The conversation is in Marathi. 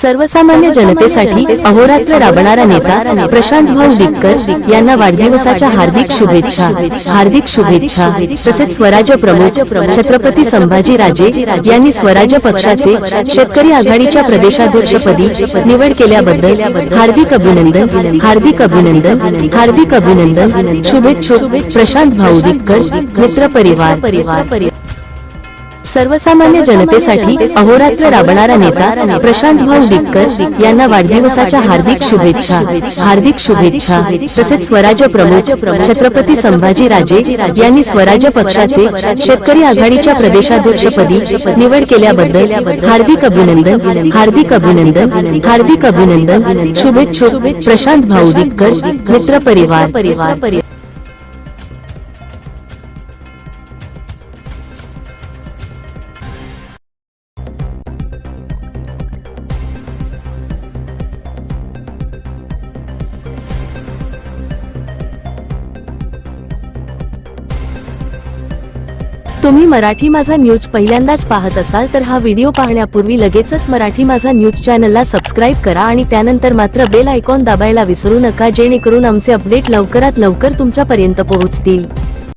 सर्वसामान्य जनतेसाठी अहोरात्र राबणारा नेता प्रशांत भाऊ डिक्कर यांना वाढदिवसाच्या हार्दिक शुभेच्छा हार्दिक शुभेच्छा तसेच स्वराज्य प्रमुख छत्रपती संभाजी राजे यांनी स्वराज्य पक्षाचे शेतकरी आघाडीच्या प्रदेशाध्यक्षपदी निवड केल्याबद्दल हार्दिक अभिनंदन हार्दिक अभिनंदन हार्दिक अभिनंदन शुभेच्छुक प्रशांत भाऊ डिक्कर मित्र परिवार. परिवार. सर्वसामान्य जनतेसाठी अहोरात्र राबणारा नेता प्रशांत भाऊ डिक्कर यांना वाढदिवसाच्या हार्दिक शुभेच्छा. हार्दिक शुभेच्छा. तसेच स्वराज्य प्रमुख छत्रपती संभाजी राजे यांनी स्वराज्य पक्षाचे शेतकरी आघाडीच्या प्रदेशाध्यक्षपदी निवड केल्याबद्दल हार्दिक अभिनंदन हार्दिक अभिनंदन हार्दिक अभिनंदन शुभेच्छुक प्रशांत भाऊ डिक्कर मित्र परिवार. परिवार. तुम्ही मराठी माझा न्यूज पहिल्यांदाच पाहत असाल तर हा व्हिडिओ पाहण्यापूर्वी लगेचच मराठी माझा न्यूज चॅनलला सबस्क्राईब करा आणि त्यानंतर मात्र बेल आयकॉन दाबायला विसरू नका जेणेकरून आमचे अपडेट लवकरात लवकर तुमच्यापर्यंत पोहोचतील.